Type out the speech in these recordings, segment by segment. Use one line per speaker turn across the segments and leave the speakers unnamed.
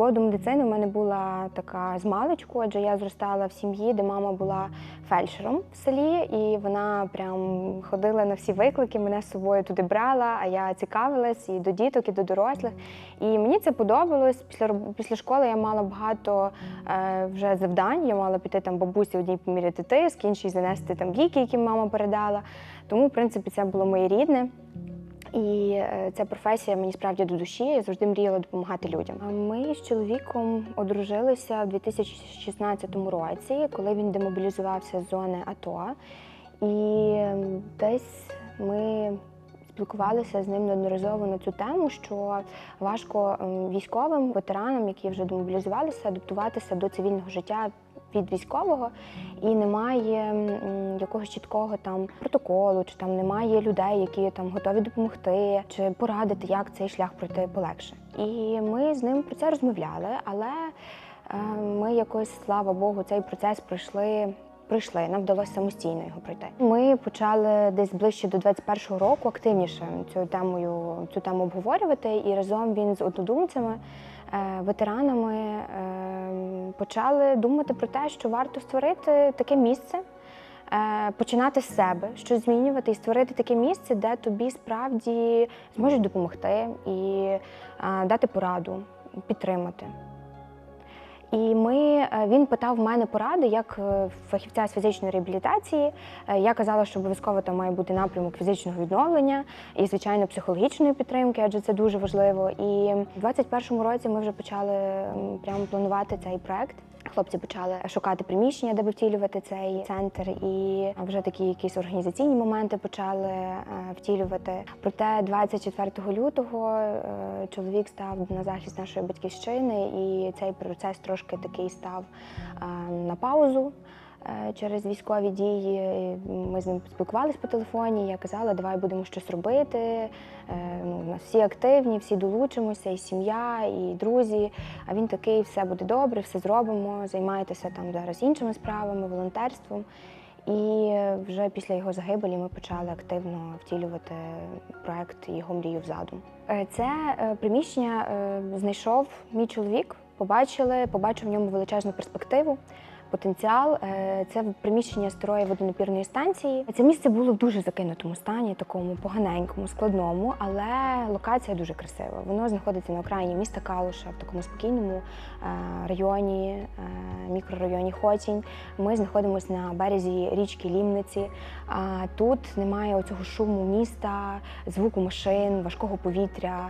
Любов медицини в мене була така з адже я зростала в сім'ї, де мама була фельдшером в селі, і вона прям ходила на всі виклики, мене з собою туди брала, а я цікавилась і до діток, і до дорослих. І мені це подобалось. Після після школи я мала багато е, вже завдань. Я мала піти там бабусі одній поміряти тиск, іншій занести там ліки, які мама передала. Тому, в принципі, це було моє рідне. І е, ця професія мені справді до душі. Я завжди мріяла допомагати людям. Ми з чоловіком одружилися в 2016 році, коли він демобілізувався з зони АТО. І ем, десь ми спілкувалися з ним неодноразово на цю тему, що важко ем, військовим ветеранам, які вже демобілізувалися, адаптуватися до цивільного життя від військового, і немає якогось чіткого там протоколу, чи там немає людей, які там готові допомогти, чи порадити, як цей шлях пройти полегше. І ми з ним про це розмовляли, але е, ми якось, слава Богу, цей процес пройшли. Прийшли, нам вдалося самостійно його пройти. Ми почали десь ближче до 21-го року активніше цю темою цю тему обговорювати, і разом він з однодумцями, е, ветеранами е, почали думати про те, що варто створити таке місце, е, починати з себе, щось змінювати і створити таке місце, де тобі справді зможуть допомогти і е, дати пораду, підтримати. І ми, е, він питав в мене поради як е, фахівця з фізичної реабілітації. Е, Я казала, що обов'язково там має бути напрямок фізичного відновлення і, звичайно, психологічної підтримки, адже це дуже важливо. І в 21-му році ми вже почали прямо планувати цей проект. Хлопці почали шукати приміщення, де би втілювати цей центр, і вже такі якісь організаційні моменти почали е, втілювати. Проте 24 лютого е, чоловік став на захист нашої батьківщини, і цей процес трошки такий став е, на паузу. Е, Через військові дії ми з ним спілкувалися по телефоні. Я казала, давай будемо щось робити. Е, Ну, у нас всі активні, всі долучимося, і сім'я, і друзі. А він такий, все буде добре, все зробимо. Займайтеся там зараз іншими справами, волонтерством. І вже після його загибелі ми почали активно втілювати проект його мрію в задум. Е, Це е, приміщення е, знайшов мій чоловік. Побачили, побачив в ньому величезну перспективу. Потенціал Е, це приміщення старої водонапірної станції. Це місце було в дуже закинутому стані, такому поганенькому, складному, але локація дуже красива. Воно знаходиться на окраїні міста Калуша, в такому спокійному е, районі, е, мікрорайоні Хотінь. Ми знаходимося на березі річки Лімниці. Тут немає оцього шуму міста, звуку машин, важкого повітря,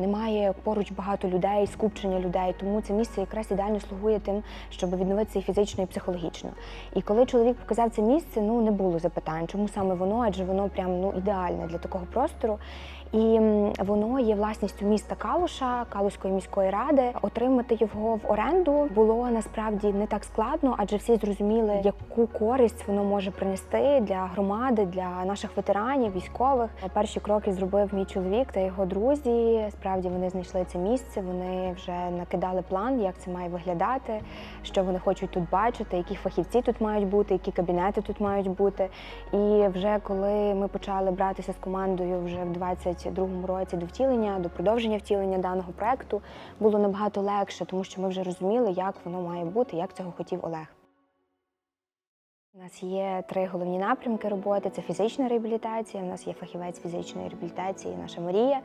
немає поруч багато людей, скупчення людей. Тому це місце якраз ідеально слугує тим, щоб відновитися і фізично, і психологічно. І коли чоловік показав це місце, ну не було запитань, чому саме воно, адже воно прям ну ідеальне для такого простору. І воно є власністю міста Калуша, Калуської міської ради. Отримати його в оренду було насправді не так складно, адже всі зрозуміли, яку користь воно може принести для громади, для наших ветеранів, військових. Перші кроки зробив мій чоловік та його друзі. Справді вони знайшли це місце. Вони вже накидали план, як це має виглядати, що вони хочуть тут бачити, які фахівці тут мають бути, які кабінети тут мають бути. І вже коли ми почали братися з командою вже в 22-му році до втілення, до продовження втілення даного проекту, було набагато легше, тому що ми вже розуміли, як воно має бути, як цього хотів Олег. У нас є три головні напрямки роботи: це фізична реабілітація. У нас є фахівець фізичної реабілітації, наша Марія.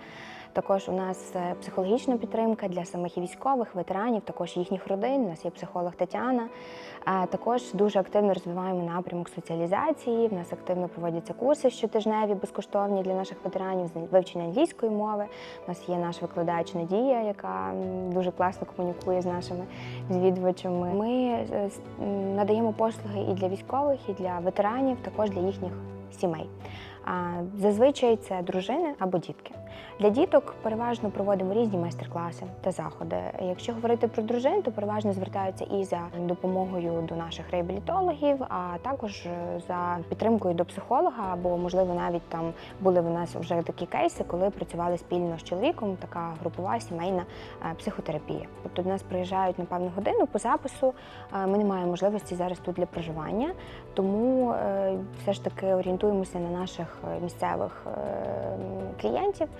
Також у нас е, психологічна підтримка для самих військових, ветеранів, також їхніх родин. У нас є психолог Тетяна. Також дуже активно розвиваємо напрямок соціалізації. В нас активно проводяться курси щотижневі, безкоштовні для наших ветеранів з вивчення англійської мови. У нас є наш викладач Надія, яка дуже класно комунікує з нашими відвідувачами. Ми е, надаємо послуги і для військових, і для ветеранів, також для їхніх сімей. Зазвичай це дружини або дітки. Для діток переважно проводимо різні майстер-класи та заходи. Якщо говорити про дружин, то переважно звертаються і за допомогою до наших реабілітологів, а також е, за підтримкою до психолога, або можливо навіть там були в нас вже такі кейси, коли працювали спільно з чоловіком, така групова сімейна е, психотерапія. Тобто до нас приїжджають на певну годину по запису. Е, Ми не маємо можливості зараз тут для проживання, тому все ж таки орієнтуємося на наших місцевих клієнтів.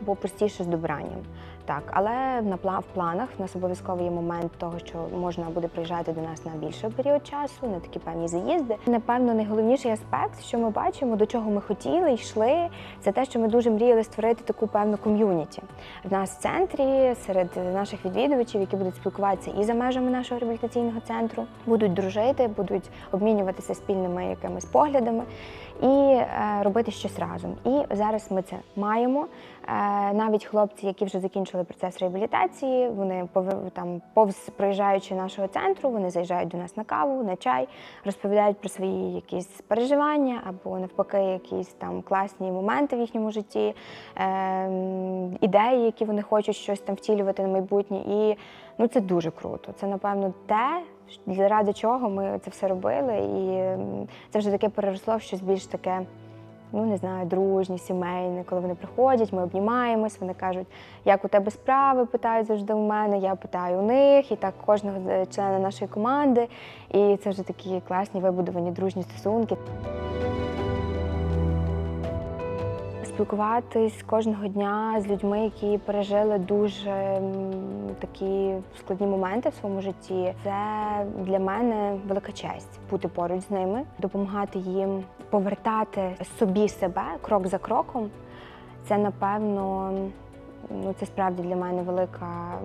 бо простіше з добранням. Так, але в планах в нас обов'язково є момент того, що можна буде приїжджати до нас на більший період часу, на такі певні заїзди. Напевно, найголовніший аспект, що ми бачимо, до чого ми хотіли, йшли, це те, що ми дуже мріяли створити таку певну ком'юніті. В нас в центрі серед наших відвідувачів, які будуть спілкуватися і за межами нашого реабілітаційного центру, будуть дружити, будуть обмінюватися спільними якимись поглядами і е, робити щось разом. І зараз ми це маємо. Е, навіть хлопці, які вже закінчили процес реабілітації, вони там повз проїжджаючи нашого центру, вони заїжджають до нас на каву, на чай, розповідають про свої якісь переживання або навпаки, якісь там класні моменти в їхньому житті, е, ідеї, які вони хочуть щось там втілювати на майбутнє. І ну це дуже круто. Це напевно те, заради чого ми це все робили, і це вже таке переросло в щось більш таке. Ну, не знаю, дружні, сімейні, коли вони приходять, ми обнімаємось, вони кажуть, як у тебе справи, питають завжди у мене, я питаю у них, і так кожного е, члена нашої команди. І це вже такі класні вибудовані дружні стосунки. Спілкуватись кожного дня з людьми, які пережили дуже такі складні моменти в своєму житті, це для мене велика честь бути поруч з ними, допомагати їм повертати собі себе крок за кроком. Це напевно, ну це справді для мене велика,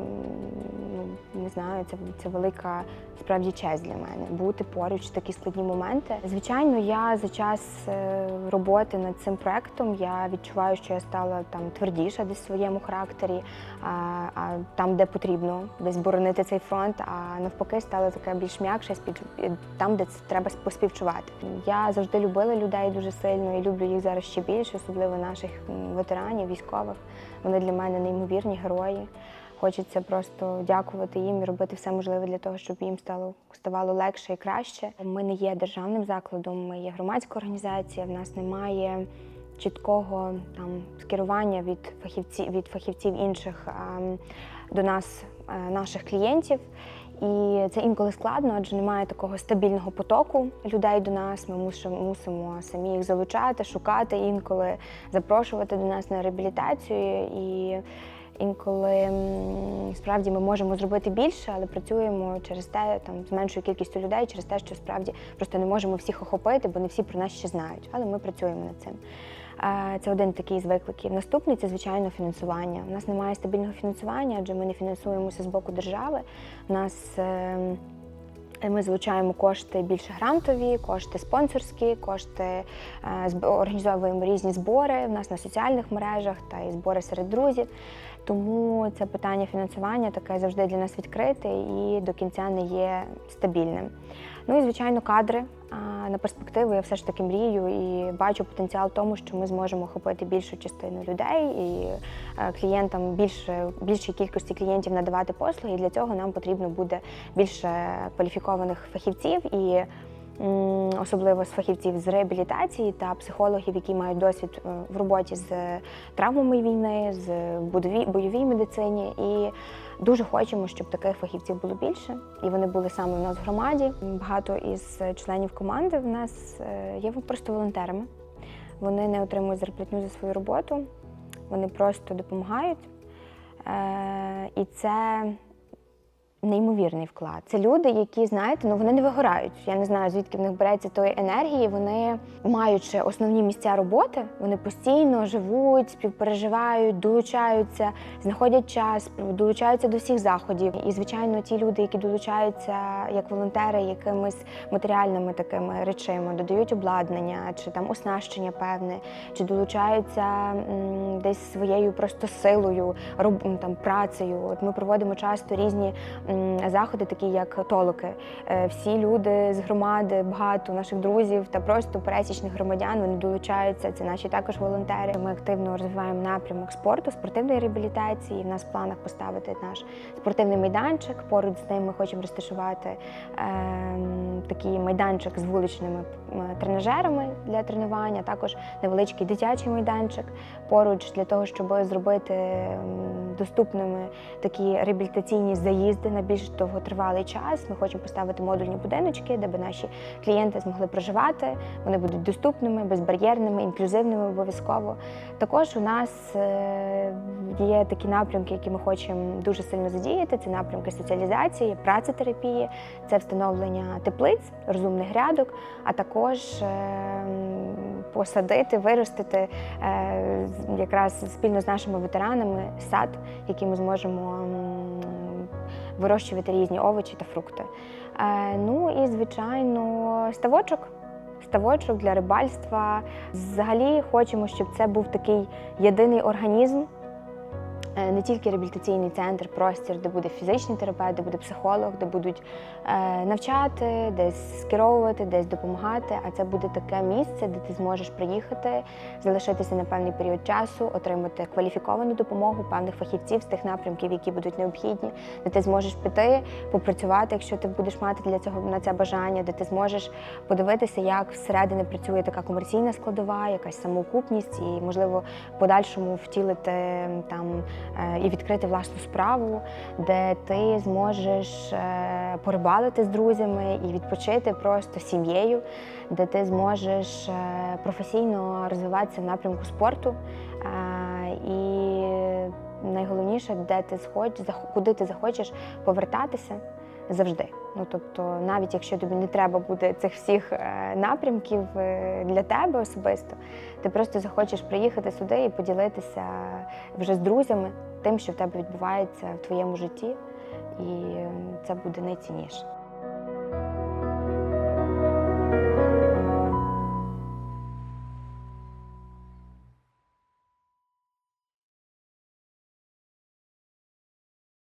ну не знаю, це, це велика справді честь для мене бути поруч в такі складні моменти. Звичайно, я за час е, роботи над цим проектом я відчуваю, що я стала там твердіша десь в своєму характері, а, а там, де потрібно, десь боронити цей фронт, а навпаки, стала така більш м'якша, там, де це треба поспівчувати. Я завжди любила людей дуже сильно і люблю їх зараз ще більше, особливо наших ветеранів, військових. Вони для мене неймовірні герої. Хочеться просто дякувати їм і робити все можливе для того, щоб їм стало ставало легше і краще. Ми не є державним закладом, ми є громадська організація. В нас немає чіткого там скерування від фахівців від фахівців інших а, до нас, а, наших клієнтів. І це інколи складно, адже немає такого стабільного потоку людей до нас. Ми мусимо, мусимо самі їх залучати, шукати інколи запрошувати до нас на реабілітацію. І інколи справді ми можемо зробити більше, але працюємо через те, там з меншою кількістю людей, через те, що справді просто не можемо всіх охопити, бо не всі про нас ще знають. Але ми працюємо над цим. Це один такий з викликів. Наступний це звичайно фінансування. У нас немає стабільного фінансування, адже ми не фінансуємося з боку держави. У нас ем, ми залучаємо кошти більше грантові, кошти спонсорські, кошти е, організовуємо різні збори в нас на соціальних мережах та і збори серед друзів. Тому це питання фінансування таке завжди для нас відкрите і до кінця не є стабільним. Ну і звичайно, кадри. На перспективу я все ж таки мрію і бачу потенціал тому, що ми зможемо охопити більшу частину людей і е, клієнтам більше більшій кількості клієнтів надавати послуги. І для цього нам потрібно буде більше кваліфікованих фахівців і. Особливо з фахівців з реабілітації та психологів, які мають досвід е, в роботі з травмами війни, з бойовій медицині. І дуже хочемо, щоб таких фахівців було більше, і вони були саме у нас в громаді. Багато із членів команди в нас е, є просто волонтерами. Вони не отримують зарплатню за свою роботу, вони просто допомагають. Е, І це неймовірний вклад. Це люди, які, знаєте, ну вони не вигорають. Я не знаю, звідки в них береться тої енергії. Вони, маючи основні місця роботи, вони постійно живуть, співпереживають, долучаються, знаходять час, долучаються до всіх заходів. І, звичайно, ті люди, які долучаються як волонтери, якимись матеріальними такими речима, додають обладнання чи там оснащення певне, чи долучаються десь своєю просто силою, роб, там працею. От ми проводимо часто різні заходи, такі як толоки. Е, Всі люди з громади, багато наших друзів та просто пересічних громадян вони долучаються. Це наші також волонтери. Ми активно розвиваємо напрямок спорту, спортивної реабілітації. В нас в планах поставити наш спортивний майданчик. Поруч з ним ми хочемо розташувати ем, такий майданчик з вуличними тренажерами для тренування. Також невеличкий дитячий майданчик поруч для того, щоб зробити доступними такі реабілітаційні заїзди на більш довготривалий час. Ми хочемо поставити модульні будиночки, де би наші клієнти змогли проживати. Вони будуть доступними, безбар'єрними, інклюзивними обов'язково. Також у нас е, є такі напрямки, які ми хочемо дуже сильно задіяти. Це напрямки соціалізації, працетерапії, це встановлення теплиць, розумних грядок, а також е, м, посадити, виростити е, якраз спільно з нашими ветеранами сад, який ми зможемо вирощувати різні овочі та фрукти. Е, Ну і звичайно, ставочок. Ставочок для рибальства. Взагалі хочемо, щоб це був такий єдиний організм, не тільки реабілітаційний центр, простір, де буде фізичний терапевт, де буде психолог, де будуть е, навчати, десь скеровувати, десь допомагати. А це буде таке місце, де ти зможеш приїхати, залишитися на певний період часу, отримати кваліфіковану допомогу певних фахівців з тих напрямків, які будуть необхідні, де ти зможеш піти, попрацювати, якщо ти будеш мати для цього на це бажання, де ти зможеш подивитися, як всередині працює така комерційна складова, якась самоокупність, і можливо подальшому втілити там е, і відкрити власну справу, де ти зможеш е, порибалити з друзями і відпочити просто сім'єю, де ти зможеш е, професійно розвиватися в напрямку спорту. Е, І найголовніше, де ти схоч, куди ти захочеш повертатися завжди. Ну тобто, навіть якщо тобі не треба буде цих всіх е, напрямків е, для тебе особисто, ти просто захочеш приїхати сюди і поділитися вже з друзями тим, що в тебе відбувається в твоєму житті, і це буде найцінніше.